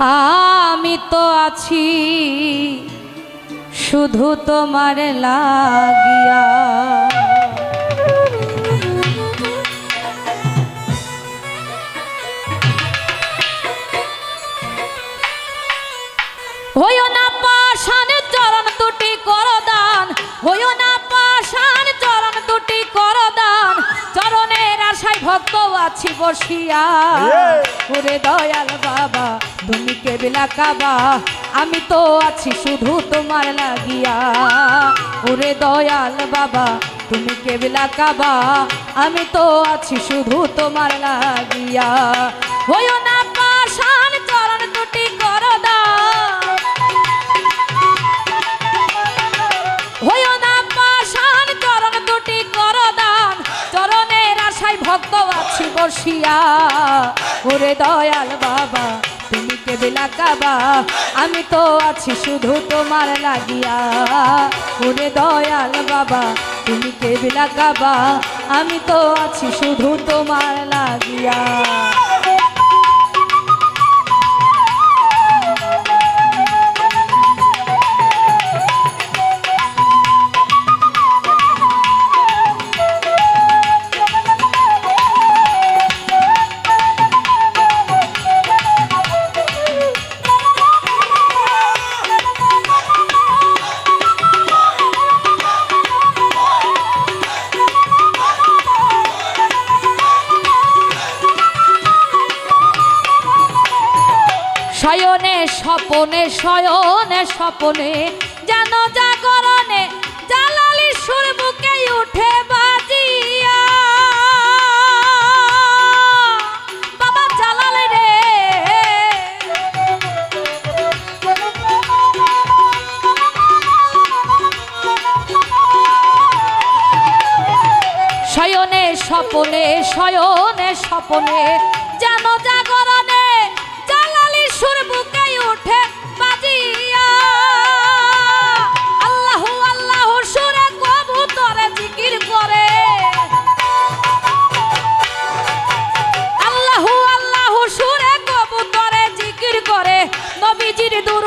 আমি তো আছি শুধু তোমার লাগিয়া। ভক্ত আছি বসিয়া। ওরে দয়াল বাবা তুমি কেবিলা কাবা আমি তো আছি শুধু তোমার লাগিয়া। ওরে দয়াল বাবা তুমি কেবিলা কাবা আমি তো আছি শুধু তোমার লাগিয়া। হইও না বসিয়া ওরে দয়াল বাবা, তুমি কেবিলা কাবা আমি তো আছি শুধু তোমার লাগিয়া। ওরে দয়াল বাবা, তুমি কেবিলা কাবা আমি তো আছি শুধু তোমার লাগিয়া। শয়নে, স্বপনে শয়নে, স্বপনে, যেন জাগরণে জালালি সুর বুকে উঠে বাজিয়া। বাবা শয়নে, স্বপনে শয়নে, স্বপনে, যেন জাগরণে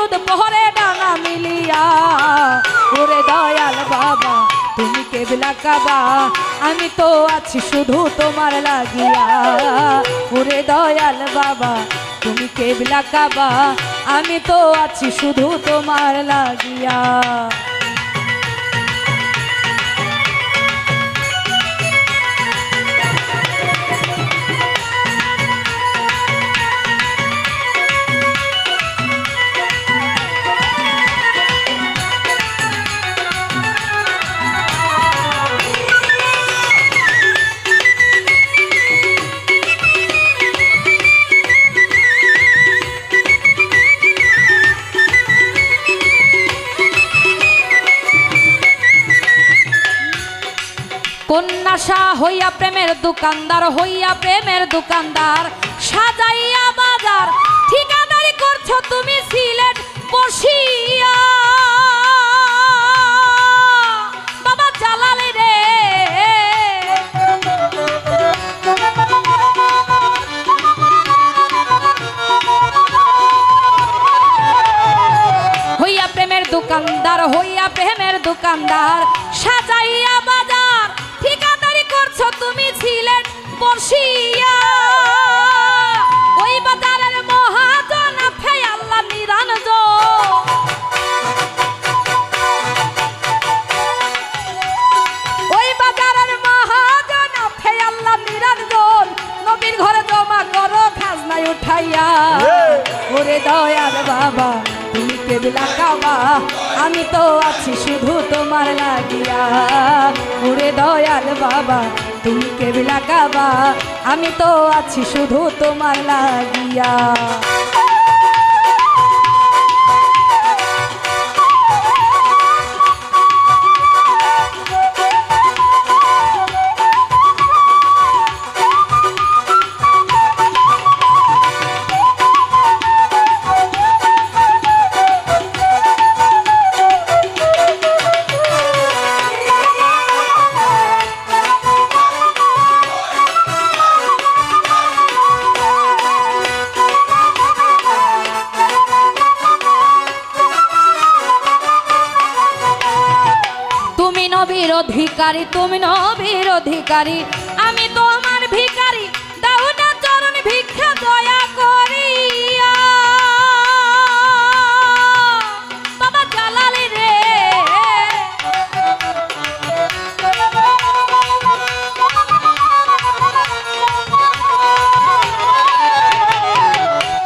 দুরুদ পহরে ডানা মিলিয়া। ওরে দয়াল বাবা, তুমি কেবলা কাবা? আমি তো আছি শুধু তোমার লাগিয়া। ওরে দয়াল বাবা, তুমি কেবলা কাবা? আমি তো আছি শুধু তোমার লাগিয়া। কন্যাসা হইয়া প্রেমের দোকানদার, হইয়া প্রেমের দোকানদার। সাজাইয়া বাজার, ঠিকাদারি করছ তুমি সিলেট বসিয়া। প্রেমের দোকানদার, হইয়া প্রেমের দোকানদার। করছ তুমি সিলেট বসিয়া ওই বাজারের মহাজন ফে আল্লাহ নিরানজ ওই বাজারের মহাজন ফে আল্লাহ নিরঞ্জন নবীর ঘরে জমা করো খাজনায় উঠাইয়া। ওরে দয়াল বাবা তুমি কেবলা কাবা। আমি তো আছি শুধু তোমার লাগিয়া। ওরে দয়াল বাবা তুমি কেবলা কাবা আমি তো আছি শুধু তোমার লাগিয়া। নবীর অধিকারী, তুমি নবীর অধিকারী। আমি তোমার ভিখারি, দাও চরণ ভিক্ষা দয়া করিয়া। বাবা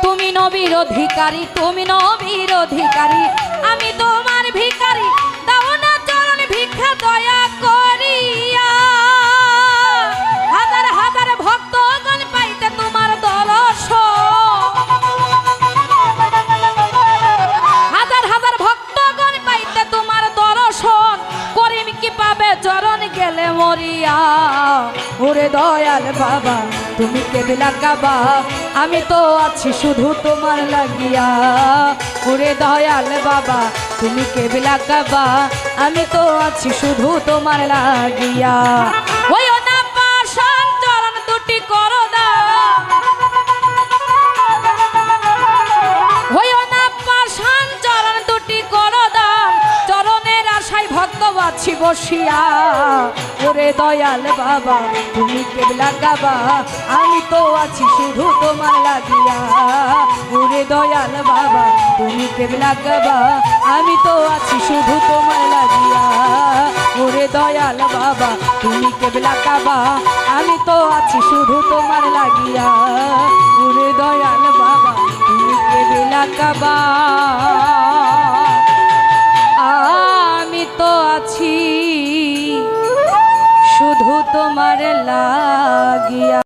তুমি নবীর অধিকারী, তুমি নবীর অধিকারী। চরণ গেলে মরিয়া। ওরে দয়াল বাবা, তুমি কেবলা কাবা। আমি তো আছি শুধু তোমার লাগিয়া। ওরে দয়াল বাবা, তুমি কেবলা কাবা। আমি তো আছি শুধু তোমার লাগিয়া। ওই বসিয়া, ওরে দয়াল বাবা, তুমি কেবলা কাবা আমি তো আছি শুধু তোমার লাগিয়া। ওরে দয়াল বাবা, তুমি কেবলা গাবা, আমি তো আছি শুধু তোমার লাগিয়া। ওরে দয়াল বাবা, তুমি কেবলা কাবা আমি তো আছি শুধু তোমার লাগিয়া। ওরে দয়াল বাবা, তুমি কেবলা কাবা তোমার লাগিয়া